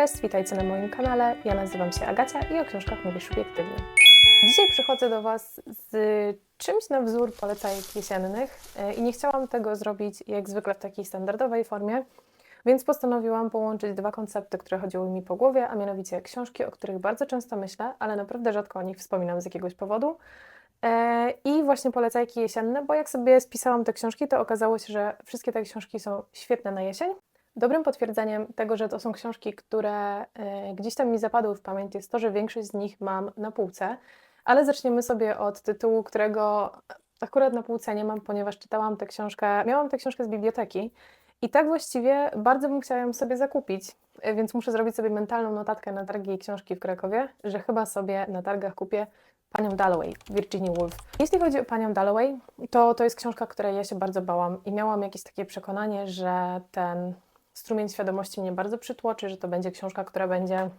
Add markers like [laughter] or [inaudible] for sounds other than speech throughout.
Cześć, witajcie na moim kanale. Ja nazywam się Agacia i o książkach mówię subiektywnie. Dzisiaj przychodzę do Was z czymś na wzór polecajek jesiennych e, i nie chciałam tego zrobić jak zwykle w takiej standardowej formie, więc postanowiłam połączyć dwa koncepty, które chodziły mi po głowie, a mianowicie książki, o których bardzo często myślę, ale naprawdę rzadko o nich wspominam z jakiegoś powodu. E, I właśnie polecajki jesienne, bo jak sobie spisałam te książki, to okazało się, że wszystkie te książki są świetne na jesień. Dobrym potwierdzeniem tego, że to są książki, które e, gdzieś tam mi zapadły w pamięć, jest to, że większość z nich mam na półce. Ale zaczniemy sobie od tytułu, którego akurat na półce nie mam, ponieważ czytałam tę książkę, miałam tę książkę z biblioteki i tak właściwie bardzo bym chciała ją sobie zakupić, e, więc muszę zrobić sobie mentalną notatkę na targi książki w Krakowie, że chyba sobie na targach kupię Panią Dalloway, Virginia Woolf. Jeśli chodzi o Panią Dalloway, to to jest książka, której ja się bardzo bałam i miałam jakieś takie przekonanie, że ten strumień świadomości mnie bardzo przytłoczy, że to będzie książka, która będzie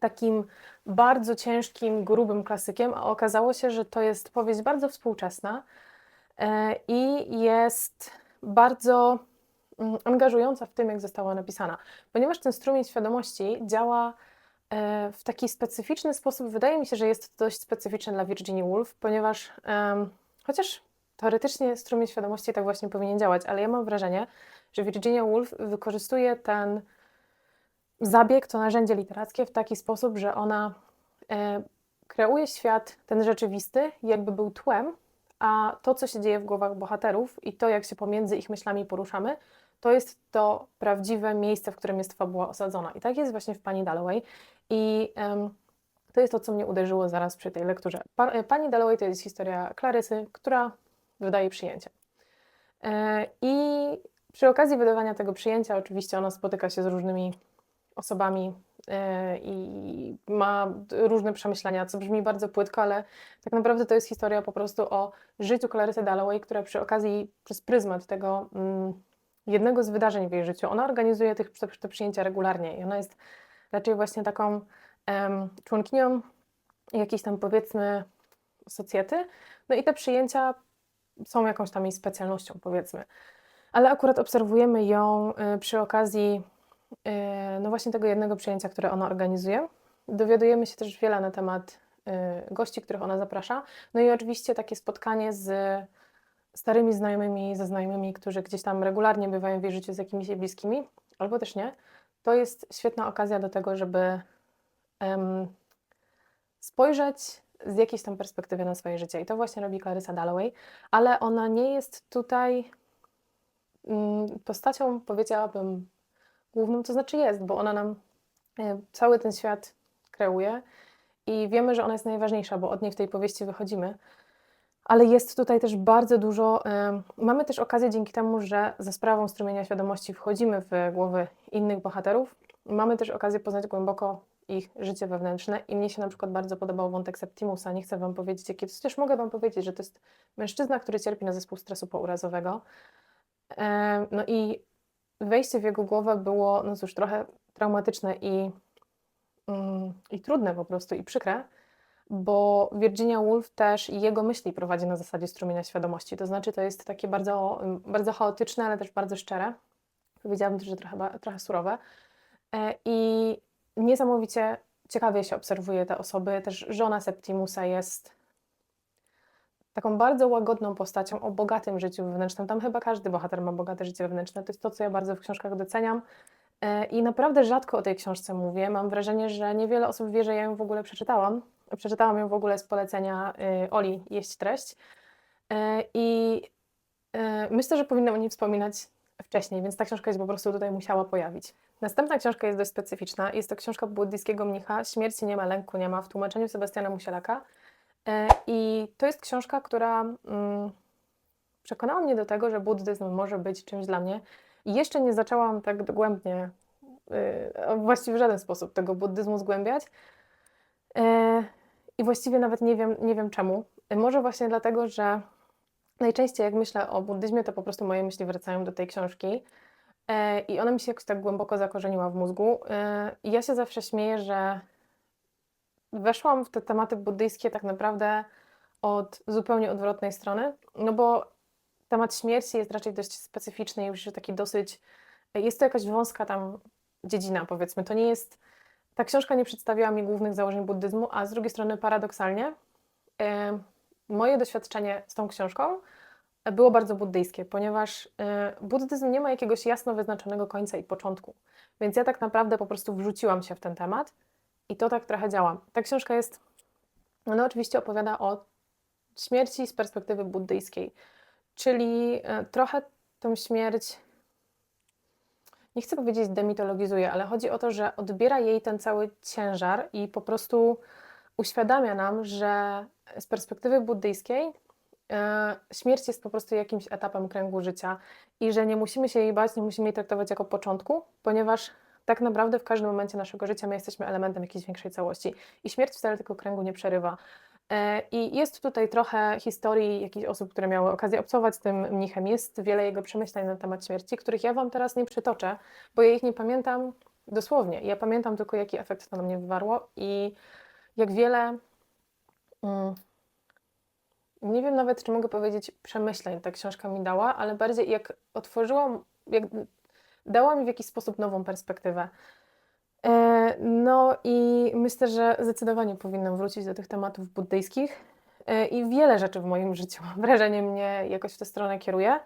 takim bardzo ciężkim, grubym klasykiem, a okazało się, że to jest powieść bardzo współczesna e, i jest bardzo mm, angażująca w tym, jak została napisana. Ponieważ ten strumień świadomości działa e, w taki specyficzny sposób, wydaje mi się, że jest to dość specyficzne dla Virginia Woolf, ponieważ chociaż teoretycznie strumień świadomości tak właśnie powinien działać, ale ja mam wrażenie, że Virginia Woolf wykorzystuje ten zabieg, to narzędzie literackie w taki sposób, że ona e, kreuje świat ten rzeczywisty, jakby był tłem, a to, co się dzieje w głowach bohaterów i to, jak się pomiędzy ich myślami poruszamy, to jest to prawdziwe miejsce, w którym jest fabuła osadzona. I tak jest właśnie w Pani Dalloway. I to jest to, co mnie uderzyło zaraz przy tej lekturze. Pa, e, Pani Dalloway to jest historia Klarysy, która wydaje przyjęcie. E, I przy okazji wydawania tego przyjęcia, oczywiście ona spotyka się z różnymi osobami e, i ma różne przemyślenia, co brzmi bardzo płytko, ale tak naprawdę to jest historia po prostu o życiu Clarysy Dalloway, która przy okazji, przez pryzmat tego mm, jednego z wydarzeń w jej życiu, ona organizuje tych, te, przyjęcia regularnie i ona jest raczej właśnie taką em, członkinią jakiejś tam powiedzmy socjety, no i te przyjęcia są jakąś tam jej specjalnością powiedzmy. Ale akurat obserwujemy ją y, przy okazji y, no właśnie tego jednego przyjęcia, które ona organizuje. Dowiadujemy się też wiele na temat y, gości, których ona zaprasza. No i oczywiście takie spotkanie z starymi znajomymi, ze znajomymi, którzy gdzieś tam regularnie bywają w jej życiu z jakimiś jej bliskimi, albo też nie. To jest świetna okazja do tego, żeby em, spojrzeć z jakiejś tam perspektywy na swoje życie. I to właśnie robi Clarissa Dalloway, ale ona nie jest tutaj postacią, powiedziałabym, główną, to znaczy jest, bo ona nam e, cały ten świat kreuje i wiemy, że ona jest najważniejsza, bo od niej w tej powieści wychodzimy. Ale jest tutaj też bardzo dużo. em, mamy też okazję dzięki temu, że za sprawą strumienia świadomości wchodzimy w głowy innych bohaterów. Mamy też okazję poznać głęboko ich życie wewnętrzne i mnie się na przykład bardzo podobał wątek Septimusa. Nie chcę Wam powiedzieć, jaki jest. Też mogę Wam powiedzieć, że to jest mężczyzna, który cierpi na zespół stresu pourazowego. Em, No i wejście w jego głowę było, no cóż, trochę traumatyczne i, mm, i trudne po prostu i przykre, bo Virginia Woolf też jego myśli prowadzi na zasadzie strumienia świadomości. To znaczy, to jest takie bardzo, bardzo chaotyczne, ale też bardzo szczere. Powiedziałabym że trochę, trochę surowe. E, I niesamowicie ciekawie się obserwuje te osoby. Też żona Septimusa jest taką bardzo łagodną postacią o bogatym życiu wewnętrznym. Tam chyba każdy bohater ma bogate życie wewnętrzne. To jest to, co ja bardzo w książkach doceniam. E, I naprawdę rzadko o tej książce mówię. Mam wrażenie, że niewiele osób wie, że ja ją w ogóle przeczytałam. Przeczytałam ją w ogóle z polecenia y, Oli Jeść Treść. E, I e, myślę, że powinnam o niej wspominać wcześniej, więc ta książka się po prostu tutaj musiała pojawić. Następna książka jest dość specyficzna. Jest to książka buddyjskiego mnicha Śmierci nie ma, lęku nie ma w tłumaczeniu Sebastiana Musielaka. E, I to jest książka, która mm, przekonała mnie do tego, że buddyzm może być czymś dla mnie. I jeszcze nie zaczęłam tak dogłębnie, yy, właściwie w żaden sposób tego buddyzmu zgłębiać. E, I właściwie nawet nie wiem, nie wiem czemu. E, Może właśnie dlatego, że najczęściej jak myślę o buddyzmie, to po prostu moje myśli wracają do tej książki. E, I ona mi się jakoś tak głęboko zakorzeniła w mózgu. E, I ja się zawsze śmieję, że weszłam w te tematy buddyjskie tak naprawdę od zupełnie odwrotnej strony, no bo temat śmierci jest raczej dość specyficzny i już taki dosyć, jest to jakaś wąska tam dziedzina, powiedzmy. To nie jest. Ta książka nie przedstawiała mi głównych założeń buddyzmu, a z drugiej strony paradoksalnie moje doświadczenie z tą książką było bardzo buddyjskie, ponieważ e, buddyzm nie ma jakiegoś jasno wyznaczonego końca i początku. Więc ja tak naprawdę po prostu wrzuciłam się w ten temat i to tak trochę działa. Ta książka jest, ona oczywiście opowiada o śmierci z perspektywy buddyjskiej, czyli e, trochę tę śmierć, nie chcę powiedzieć demitologizuje, ale chodzi o to, że odbiera jej ten cały ciężar i po prostu uświadamia nam, że z perspektywy buddyjskiej e, śmierć jest po prostu jakimś etapem kręgu życia i że nie musimy się jej bać, nie musimy jej traktować jako początku, ponieważ tak naprawdę w każdym momencie naszego życia my jesteśmy elementem jakiejś większej całości i śmierć wcale tylko kręgu nie przerywa. E, I jest tutaj trochę historii jakichś osób, które miały okazję obcować z tym mnichem. Jest wiele jego przemyśleń na temat śmierci, których ja Wam teraz nie przytoczę, bo ja ich nie pamiętam dosłownie. Ja pamiętam tylko, jaki efekt to na mnie wywarło i jak wiele. Mm, nie wiem nawet, czy mogę powiedzieć przemyśleń ta książka mi dała, ale bardziej jak otworzyłam, jak dała mi w jakiś sposób nową perspektywę. E, no i myślę, że zdecydowanie powinnam wrócić do tych tematów buddyjskich e, i wiele rzeczy w moim [laughs] życiu, mam wrażenie, mnie jakoś w tę stronę kieruje,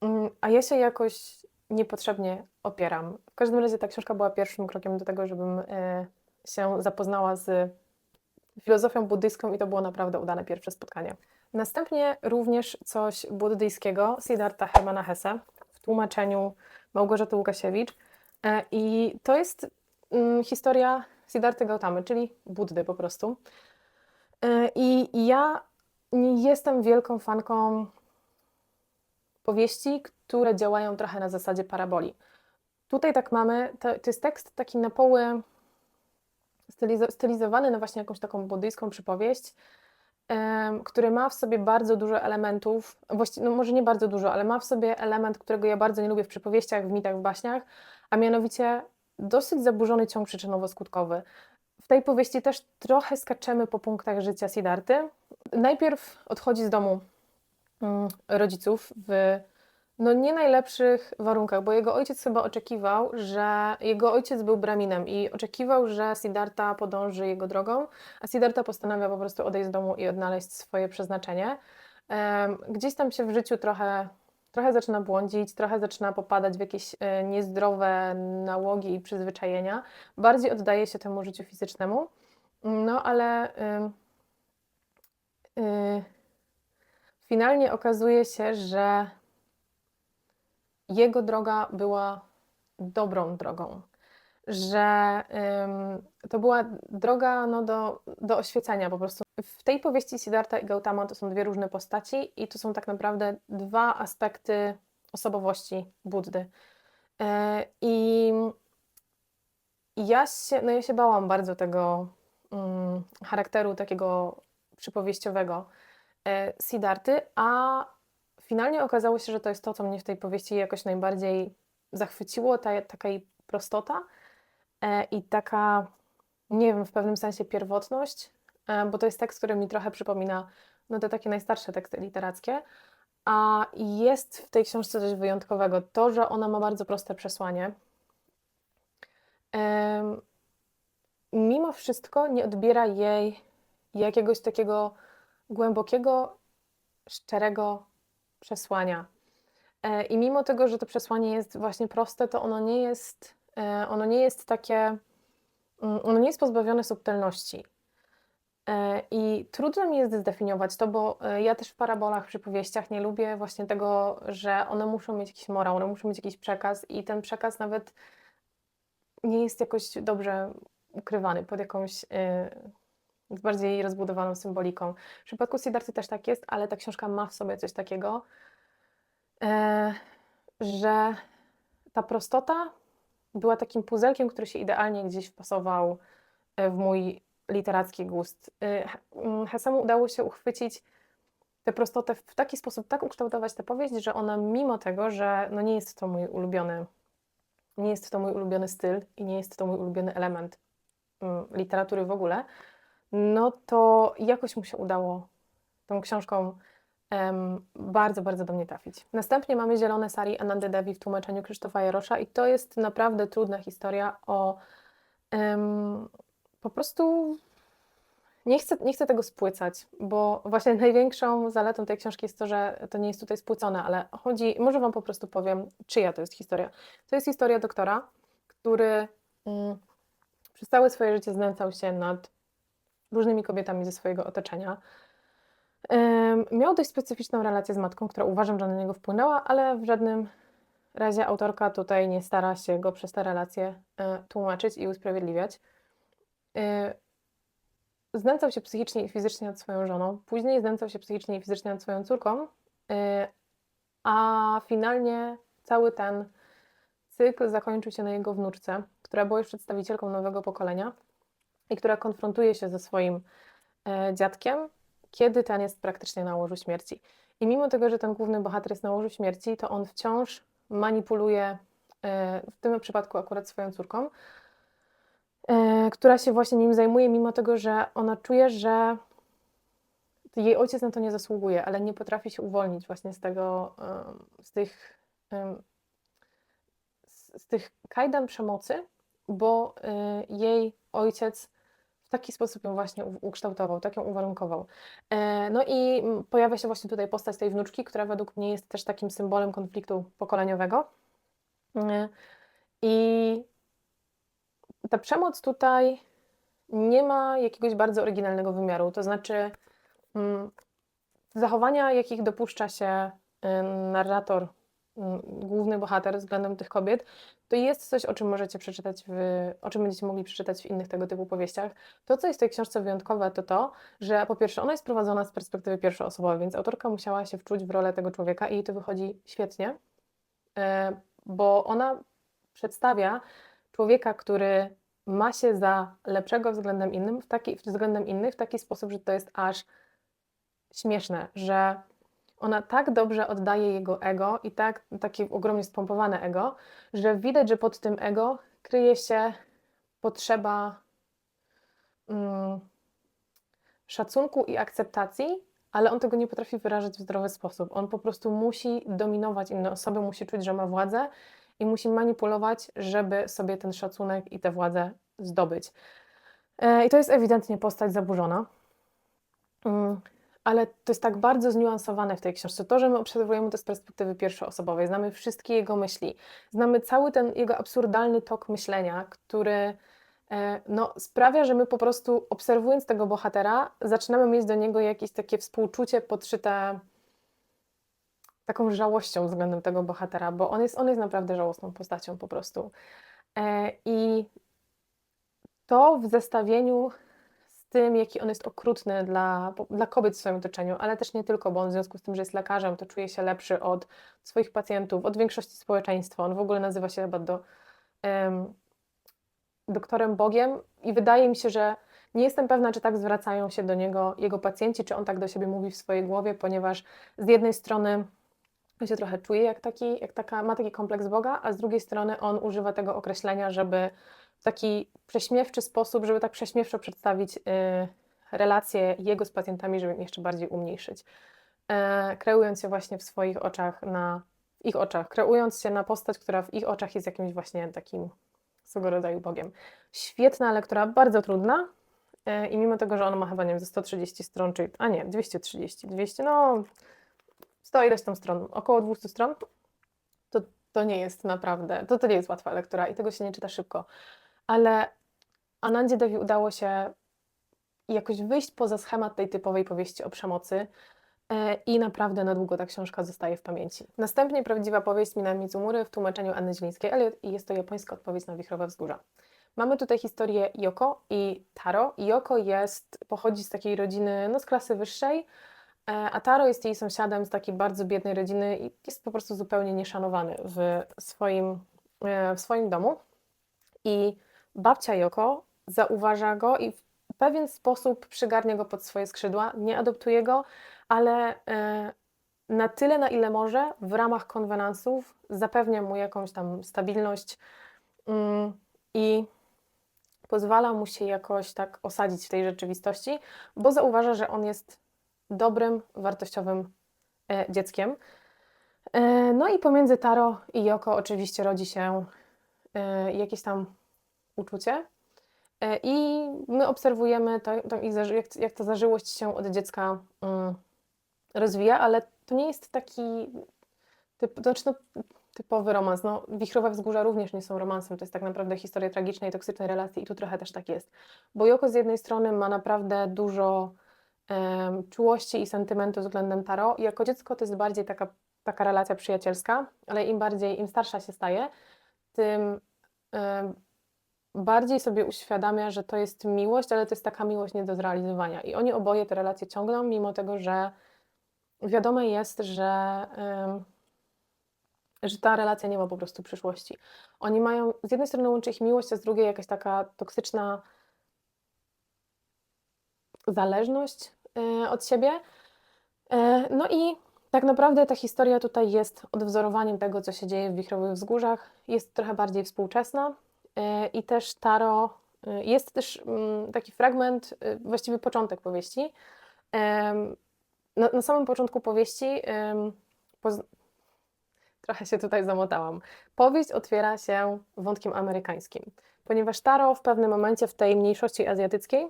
mm, a ja się jakoś niepotrzebnie opieram. W każdym razie ta książka była pierwszym krokiem do tego, żebym e, się zapoznała z filozofią buddyjską i to było naprawdę udane pierwsze spotkanie. Następnie również coś buddyjskiego Siddhartha Hermana Hesse w tłumaczeniu Małgorzaty Łukasiewicz. I to jest Mm, historia Siddharty Gautamy, czyli Buddy po prostu. E, I ja nie jestem wielką fanką powieści, które działają trochę na zasadzie paraboli. Tutaj tak mamy, to, to jest tekst taki na poły stylizowany na właśnie jakąś taką buddyjską przypowieść, który ma w sobie bardzo dużo elementów, właściwie, no może nie bardzo dużo, ale ma w sobie element, którego ja bardzo nie lubię w przypowieściach, w mitach, w baśniach, a mianowicie dosyć zaburzony ciąg przyczynowo-skutkowy. W tej powieści też trochę skaczemy po punktach życia Sidarty. Najpierw odchodzi z domu mm, rodziców w no nie najlepszych warunkach, bo jego ojciec chyba oczekiwał, że jego ojciec był braminem i oczekiwał, że Siddhartha podąży jego drogą, a Siddhartha postanawia po prostu odejść z domu i odnaleźć swoje przeznaczenie. Gdzieś tam się w życiu trochę trochę zaczyna błądzić, trochę zaczyna popadać w jakieś e, niezdrowe nałogi i przyzwyczajenia. Bardziej oddaje się temu życiu fizycznemu. No ale yy, yy, finalnie okazuje się, że jego droga była dobrą drogą że to była droga no, do, do oświecenia po prostu. W tej powieści Siddhartha i Gautama to są dwie różne postaci i to są tak naprawdę dwa aspekty osobowości Buddy. E, I ja się, no ja się bałam bardzo tego um, charakteru takiego przypowieściowego e, a finalnie okazało się, że to jest to, co mnie w tej powieści jakoś najbardziej zachwyciło, ta taka jej prostota, E, i taka, nie wiem, w pewnym sensie pierwotność, e, bo to jest tekst, który mi trochę przypomina no te takie najstarsze teksty literackie, a jest w tej książce coś wyjątkowego. To, że ona ma bardzo proste przesłanie. Mimo wszystko nie odbiera jej jakiegoś takiego głębokiego, szczerego przesłania. E, I mimo tego, że to przesłanie jest właśnie proste, to ono nie jest E, ono nie jest takie, mm, ono nie jest pozbawione subtelności. E, I trudno mi jest zdefiniować to, bo ja też w parabolach, przy powieściach nie lubię właśnie tego, że one muszą mieć jakiś morał, one muszą mieć jakiś przekaz i ten przekaz nawet nie jest jakoś dobrze ukrywany pod jakąś yy, bardziej rozbudowaną symboliką. W przypadku Siddharty też tak jest, ale ta książka ma w sobie coś takiego, yy, że ta prostota była takim puzelkiem, który się idealnie gdzieś wpasował e, w mój literacki gust. E, mm, Hesemu udało się uchwycić tę prostotę w taki sposób, tak ukształtować tę powieść, że ona mimo tego, że no nie jest to mój ulubiony, nie jest to mój ulubiony styl i nie jest to mój ulubiony element mm, literatury w ogóle, no to jakoś mu się udało tą książką bardzo, bardzo do mnie trafić. Następnie mamy Zielone Sari Anandy Devi w tłumaczeniu Krzysztofa Jarosza i to jest naprawdę trudna historia o po prostu nie chcę, nie chcę tego spłycać, bo właśnie [laughs] największą zaletą tej książki jest to, że to nie jest tutaj spłycone, ale chodzi, może Wam po prostu powiem, czyja to jest historia. To jest historia doktora, który mm, przez całe swoje życie znęcał się nad różnymi kobietami ze swojego otoczenia. Miał dość specyficzną relację z matką, która uważam, że na niego wpłynęła, ale w żadnym razie autorka tutaj nie stara się go przez te relacje e, tłumaczyć i usprawiedliwiać. E, Znęcał się psychicznie i fizycznie nad swoją żoną, później znęcał się psychicznie i fizycznie nad swoją córką, e, a finalnie cały ten cykl zakończył się na jego wnuczce, która była już przedstawicielką nowego pokolenia i która konfrontuje się ze swoim e, dziadkiem, kiedy ten jest praktycznie na łożu śmierci. I mimo tego, że ten główny bohater jest na łożu śmierci, to on wciąż manipuluje, e, w tym przypadku akurat swoją córką, e, która się właśnie nim zajmuje, mimo tego, że ona czuje, że jej ojciec na to nie zasługuje, ale nie potrafi się uwolnić właśnie z tego, z tych, z, tych kajdan przemocy, bo jej ojciec taki sposób ją właśnie ukształtował, tak ją uwarunkował. E, No i mm, pojawia się właśnie tutaj postać tej wnuczki, która według mnie jest też takim symbolem konfliktu pokoleniowego. E, I ta przemoc tutaj nie ma jakiegoś bardzo oryginalnego wymiaru, to znaczy mm, zachowania, jakich dopuszcza się narrator, główny bohater względem tych kobiet, to jest coś, o czym możecie przeczytać, w, o czym będziecie mogli przeczytać w innych tego typu powieściach. To, co jest w tej książce wyjątkowe, to to, że po pierwsze ona jest prowadzona z perspektywy pierwszoosobowej, więc autorka musiała się wczuć w rolę tego człowieka i jej to wychodzi świetnie, e, bo ona przedstawia człowieka, który ma się za lepszego względem innym, w taki, względem innych w taki sposób, że to jest aż śmieszne, że ona tak dobrze oddaje jego ego i tak takie ogromnie spompowane ego, że widać, że pod tym ego kryje się potrzeba mm, szacunku i akceptacji, ale on tego nie potrafi wyrażać w zdrowy sposób. On po prostu musi dominować inne osoby, musi czuć, że ma władzę i musi manipulować, żeby sobie ten szacunek i tę władzę zdobyć. E, I to jest ewidentnie postać zaburzona. Ale to jest tak bardzo zniuansowane w tej książce. To, że my obserwujemy to z perspektywy pierwszoosobowej, znamy wszystkie jego myśli, znamy cały ten jego absurdalny tok myślenia, który e, no, sprawia, że my po prostu obserwując tego bohatera, zaczynamy mieć do niego jakieś takie współczucie podszyte taką żałością względem tego bohatera, bo on jest, on jest naprawdę żałosną postacią po prostu. E, I to w zestawieniu tym, jaki on jest okrutny dla, dla kobiet w swoim otoczeniu, ale też nie tylko, bo on w związku z tym, że jest lekarzem, to czuje się lepszy od swoich pacjentów, od większości społeczeństwa. On w ogóle nazywa się chyba do, em, doktorem Bogiem i wydaje mi się, że nie jestem pewna, czy tak zwracają się do niego jego pacjenci, czy on tak do siebie mówi w swojej głowie, ponieważ z jednej strony on się trochę czuje jak taki, jak taka, ma taki kompleks Boga, a z drugiej strony on używa tego określenia, żeby taki prześmiewczy sposób, żeby tak prześmiewczo przedstawić y, relacje jego z pacjentami, żeby jeszcze bardziej umniejszyć. E, kreując się właśnie w swoich oczach na w ich oczach, kreując się na postać, która w ich oczach jest jakimś właśnie takim swego rodzaju Bogiem. Świetna lektura, bardzo trudna e, i mimo tego, że ona ma chyba, nie wiem, ze 130 stron, czyli, a nie, 230, 200, no 100 ileś tam stron, około 200 stron, to, to nie jest naprawdę, to, to nie jest łatwa lektura i tego się nie czyta szybko. Ale Anandzie Devi udało się jakoś wyjść poza schemat tej typowej powieści o przemocy e, i naprawdę na długo ta książka zostaje w pamięci. Następnie prawdziwa powieść Mina Mizumury w tłumaczeniu Anny Zielińskiej-Elliot i jest to japońska odpowiedź na Wichrowe Wzgórza. Mamy tutaj historię Yoko i Taro. Yoko jest, pochodzi z takiej rodziny, no z klasy wyższej, E, A Taro jest jej sąsiadem z takiej bardzo biednej rodziny i jest po prostu zupełnie nieszanowany w swoim, e, w swoim domu. I babcia Yoko zauważa go i w pewien sposób przygarnia go pod swoje skrzydła, nie adoptuje go, ale e, na tyle, na ile może, w ramach konwenansów zapewnia mu jakąś tam stabilność mm, i pozwala mu się jakoś tak osadzić w tej rzeczywistości, bo zauważa, że on jest dobrym, wartościowym e, dzieckiem. E, no i pomiędzy Taro i Yoko oczywiście rodzi się jakieś tam uczucie. E, I my obserwujemy to, to ich jak, jak ta zażyłość się od dziecka mm, rozwija, ale to nie jest taki typ, to znaczy no, typowy romans. No, Wichrowe Wzgórza również nie są romansem, to jest tak naprawdę historia tragicznej toksycznej relacji i tu trochę też tak jest. Bo Yoko z jednej strony ma naprawdę dużo em, czułości i sentymentu względem Taro. I jako dziecko to jest bardziej taka, taka relacja przyjacielska, ale im bardziej, im starsza się staje, tym em, bardziej sobie uświadamia, że to jest miłość, ale to jest taka miłość nie do zrealizowania. I oni oboje te relacje ciągną, mimo tego, że wiadome jest, że, że ta relacja nie ma po prostu przyszłości. Oni mają, z jednej strony łączy ich miłość, a z drugiej jakaś taka toksyczna zależność e, od siebie. E, No i tak naprawdę ta historia tutaj jest odwzorowaniem tego, co się dzieje w Wichrowych Wzgórzach. Jest trochę bardziej współczesna i też Taro, e, jest też mm, taki fragment, e, właściwie początek powieści. Na, na samym początku powieści, trochę się tutaj zamotałam, powieść otwiera się wątkiem amerykańskim, ponieważ Taro w pewnym momencie w tej mniejszości azjatyckiej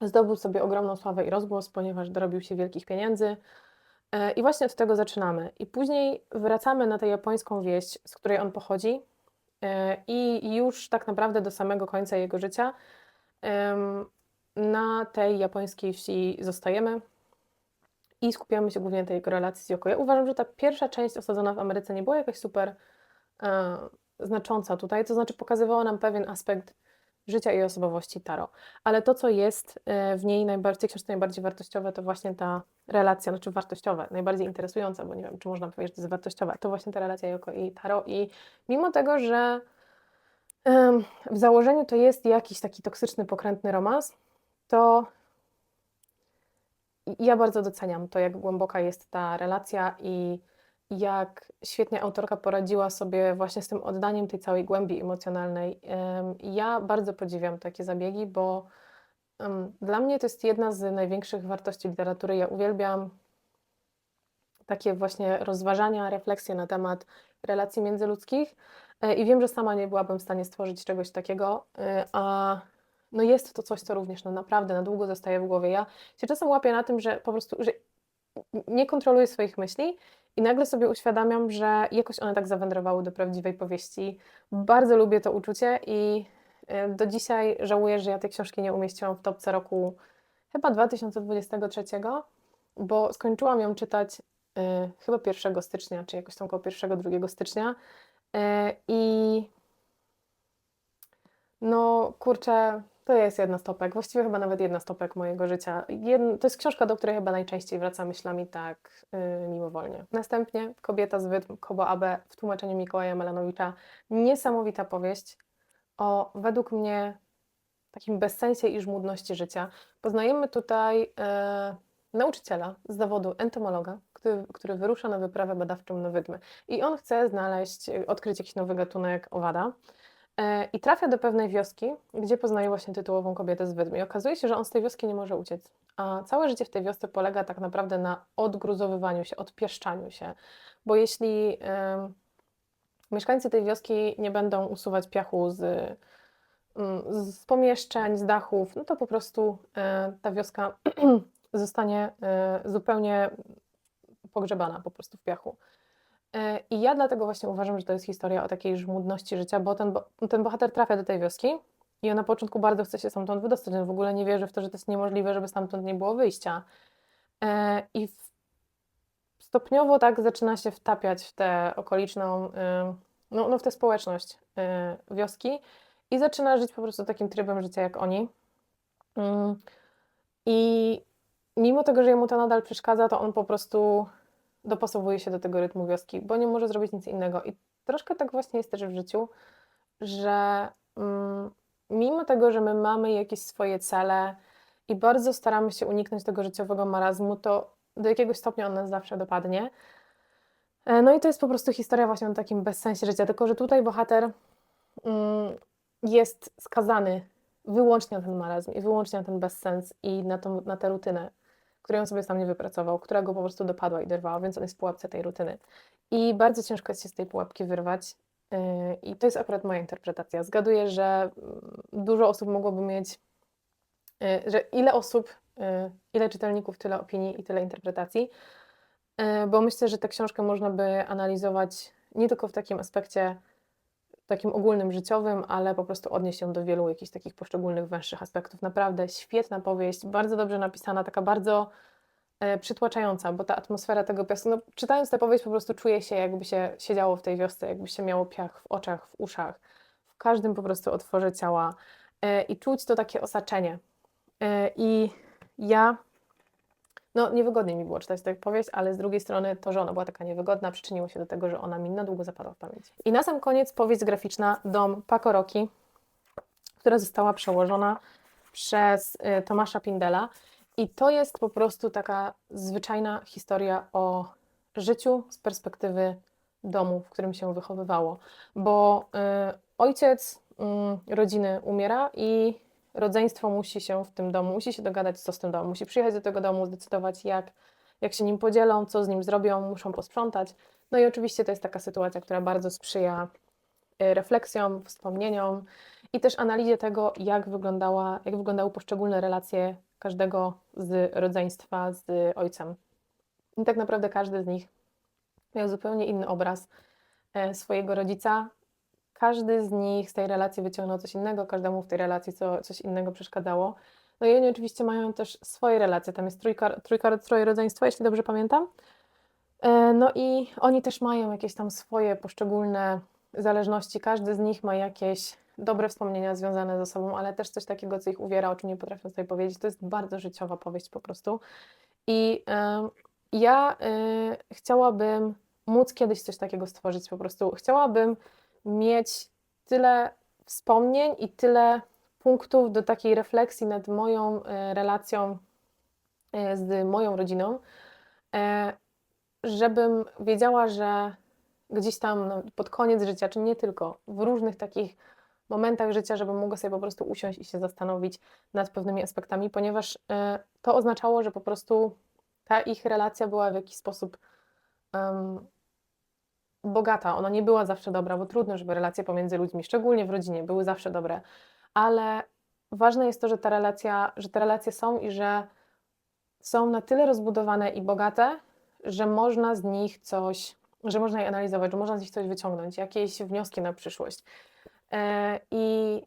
zdobył sobie ogromną sławę i rozgłos, ponieważ dorobił się wielkich pieniędzy. E, I właśnie od tego zaczynamy. I później wracamy na tę japońską wieś, z której on pochodzi. E, I już tak naprawdę do samego końca jego życia na tej japońskiej wsi zostajemy i skupiamy się głównie na tej jego relacji z Yoko. Ja uważam, że ta pierwsza część osadzona w Ameryce nie była jakaś super e, znacząca tutaj, to znaczy pokazywała nam pewien aspekt życia i osobowości Taro. Ale to, co jest e, w niej najbardziej, książce najbardziej wartościowe, to właśnie ta relacja, znaczy wartościowe, najbardziej interesująca, bo nie wiem, czy można powiedzieć, że to jest wartościowe, to właśnie ta relacja Yoko i Taro. I mimo tego, że w założeniu to jest jakiś taki toksyczny, pokrętny romans, to ja bardzo doceniam to, jak głęboka jest ta relacja i jak świetnie autorka poradziła sobie właśnie z tym oddaniem tej całej głębi emocjonalnej. Em, Ja bardzo podziwiam takie zabiegi, bo dla mnie to jest jedna z największych wartości literatury. Ja uwielbiam takie właśnie rozważania, refleksje na temat relacji międzyludzkich e, i wiem, że sama nie byłabym w stanie stworzyć czegoś takiego, e, a no jest to coś, co również no naprawdę na długo zostaje w głowie. Ja się czasem łapię na tym, że po prostu że nie kontroluję swoich myśli i nagle sobie uświadamiam, że jakoś one tak zawędrowały do prawdziwej powieści. Bardzo lubię to uczucie i e, do dzisiaj żałuję, że ja tej książki nie umieściłam w topce roku chyba 2023, bo skończyłam ją czytać e, chyba 1 stycznia, czy jakoś tam około 1-2 stycznia E, i no kurczę, to jest jedna z topek, właściwie chyba nawet jedna z topek mojego życia. To jest książka, do której chyba najczęściej wracam myślami tak yy, mimowolnie. Następnie Kobieta z Wydm, Kobo Abe w tłumaczeniu Mikołaja Melanowicza. Niesamowita powieść o według mnie takim bezsensie i żmudności życia. Poznajemy tutaj e, nauczyciela z zawodu entomologa, który, który wyrusza na wyprawę badawczą na wydmy. I on chce znaleźć, e, odkryć jakiś nowy gatunek owada. E, I trafia do pewnej wioski, gdzie poznaje właśnie tytułową kobietę z wydmy. I okazuje się, że on z tej wioski nie może uciec. A całe życie w tej wiosce polega tak naprawdę na odgruzowywaniu się, odpieszczaniu się. Bo jeśli mieszkańcy tej wioski nie będą usuwać piachu z, mm, z pomieszczeń, z dachów, no to po prostu e, ta wioska [clears throat] zostanie e, zupełnie pogrzebana po prostu w piachu. E, I ja dlatego właśnie uważam, że to jest historia o takiej żmudności życia, bo ten, bo ten bohater trafia do tej wioski i on na początku bardzo chce się stamtąd wydostać. On w ogóle nie wierzy w to, że to jest niemożliwe, żeby stamtąd nie było wyjścia. E, I stopniowo tak zaczyna się wtapiać w tę okoliczną, y, no, no w tę społeczność wioski i zaczyna żyć po prostu takim trybem życia jak oni. Mm, I mimo tego, że jemu to nadal przeszkadza, to on po prostu dopasowuje się do tego rytmu wioski, bo nie może zrobić nic innego. I troszkę tak właśnie jest też w życiu, że mm, mimo tego, że my mamy jakieś swoje cele i bardzo staramy się uniknąć tego życiowego marazmu, to do jakiegoś stopnia on nas zawsze dopadnie. E, No i to jest po prostu historia właśnie o takim bezsensie życia, tylko że tutaj bohater mm, jest skazany wyłącznie na ten marazm i wyłącznie na ten bezsens i na, tą, na tę rutynę, który on sobie sam nie wypracował, która go po prostu dopadła i dorwała, więc on jest w pułapce tej rutyny. I bardzo ciężko jest się z tej pułapki wyrwać. Yy, I to jest akurat moja interpretacja. Zgaduję, że mm, dużo osób mogłoby mieć, yy, że ile osób, yy, ile czytelników, tyle opinii i tyle interpretacji, bo myślę, że tę książkę można by analizować nie tylko w takim aspekcie takim ogólnym życiowym, ale po prostu odnieść ją do wielu jakichś takich poszczególnych węższych aspektów. Naprawdę świetna powieść, bardzo dobrze napisana, taka bardzo e, przytłaczająca, bo ta atmosfera tego piasku, no czytając tę powieść po prostu czuje się jakby się siedziało w tej wiosce, jakby się miało piach w oczach, w uszach, w każdym po prostu otworze ciała e, i czuć to takie osaczenie. E, I ja no, niewygodnie mi było czytać tę powieść, ale z drugiej strony to, że ona była taka niewygodna, przyczyniło się do tego, że ona mi na długo zapadła w pamięć. I na sam koniec powieść graficzna Dom Pakoroki, która została przełożona przez y, Tomasza Pindela. I to jest po prostu taka zwyczajna historia o życiu z perspektywy domu, w którym się wychowywało. Bo y, ojciec y, rodziny umiera i rodzeństwo musi się w tym domu, musi się dogadać, co z tym domem, musi przyjechać do tego domu, zdecydować, jak, jak się nim podzielą, co z nim zrobią, muszą posprzątać. No i oczywiście to jest taka sytuacja, która bardzo sprzyja y, refleksjom, wspomnieniom i też analizie tego, jak, wyglądała, jak wyglądały poszczególne relacje każdego z rodzeństwa z ojcem. I tak naprawdę każdy z nich miał zupełnie inny obraz e, swojego rodzica, każdy z nich z tej relacji wyciągnął coś innego, każdemu w tej relacji co, coś innego przeszkadzało. No i oni oczywiście mają też swoje relacje. Tam jest trójka, trójka troje rodzeństwa, jeśli dobrze pamiętam. E, No i oni też mają jakieś tam swoje poszczególne zależności. Każdy z nich ma jakieś dobre wspomnienia związane ze sobą, ale też coś takiego, co ich uwiera, o czym nie potrafią sobie powiedzieć. To jest bardzo życiowa powieść po prostu. I em, ja y, chciałabym móc kiedyś coś takiego stworzyć po prostu. Chciałabym mieć tyle wspomnień i tyle punktów do takiej refleksji nad moją e, relacją e, z moją rodziną, e, żebym wiedziała, że gdzieś tam no, pod koniec życia, czy nie tylko, w różnych takich momentach życia, żebym mogła sobie po prostu usiąść i się zastanowić nad pewnymi aspektami, ponieważ to oznaczało, że po prostu ta ich relacja była w jakiś sposób bogata. Ona nie była zawsze dobra, bo trudno, żeby relacje pomiędzy ludźmi, szczególnie w rodzinie, były zawsze dobre. Ale ważne jest to, że, ta relacja, że te relacje są i że są na tyle rozbudowane i bogate, że można z nich coś, że można je analizować, że można z nich coś wyciągnąć, jakieś wnioski na przyszłość. E, I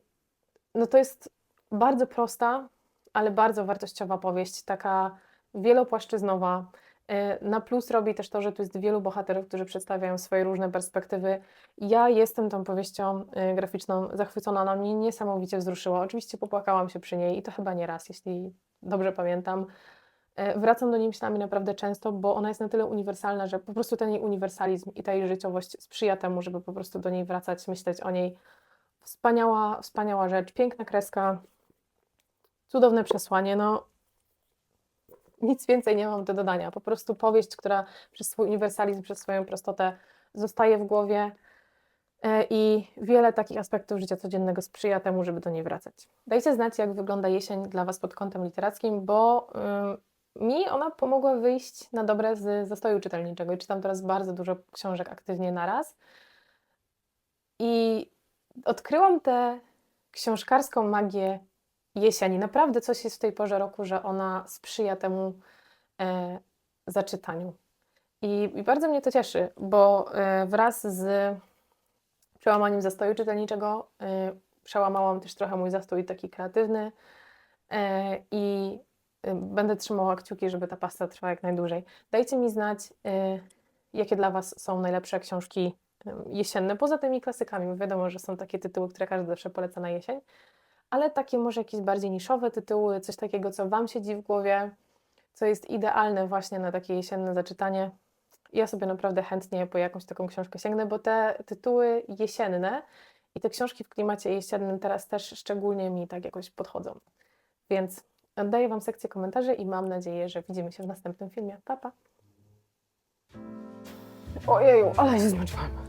no to jest bardzo prosta, ale bardzo wartościowa powieść, taka wielopłaszczyznowa. E, Na plus robi też to, że tu jest wielu bohaterów, którzy przedstawiają swoje różne perspektywy. Ja jestem tą powieścią e, graficzną zachwycona, ona mnie niesamowicie wzruszyła. Oczywiście popłakałam się przy niej i to chyba nie raz, jeśli dobrze pamiętam. E, Wracam do niej myślami naprawdę często, bo ona jest na tyle uniwersalna, że po prostu ten jej uniwersalizm i ta jej życiowość sprzyja temu, żeby po prostu do niej wracać, myśleć o niej. Wspaniała, wspaniała rzecz, piękna kreska, cudowne przesłanie. No, nic więcej nie mam do dodania. Po prostu powieść, która przez swój uniwersalizm, przez swoją prostotę zostaje w głowie e, i wiele takich aspektów życia codziennego sprzyja temu, żeby do niej wracać. Dajcie znać, jak wygląda jesień dla Was pod kątem literackim, bo ym, mi ona pomogła wyjść na dobre z zastoju czytelniczego i czytam teraz bardzo dużo książek aktywnie naraz. I odkryłam tę książkarską magię jesieni. Naprawdę coś jest w tej porze roku, że ona sprzyja temu e, zaczytaniu. I, I bardzo mnie to cieszy, bo e, wraz z przełamaniem zastoju czytelniczego e, przełamałam też trochę mój zastój taki kreatywny e, i e, będę trzymała kciuki, żeby ta pasta trwała jak najdłużej. Dajcie mi znać, e, jakie dla Was są najlepsze książki e, jesienne, poza tymi klasykami, wiadomo, że są takie tytuły, które każdy zawsze poleca na jesień ale takie może jakieś bardziej niszowe tytuły, coś takiego, co Wam siedzi w głowie, co jest idealne właśnie na takie jesienne zaczytanie. Ja sobie naprawdę chętnie po jakąś taką książkę sięgnę, bo te tytuły jesienne i te książki w klimacie jesiennym teraz też szczególnie mi tak jakoś podchodzą. Więc oddaję Wam sekcję komentarzy i mam nadzieję, że widzimy się w następnym filmie. Pa, pa! Ojeju, ale się zmęczyłam.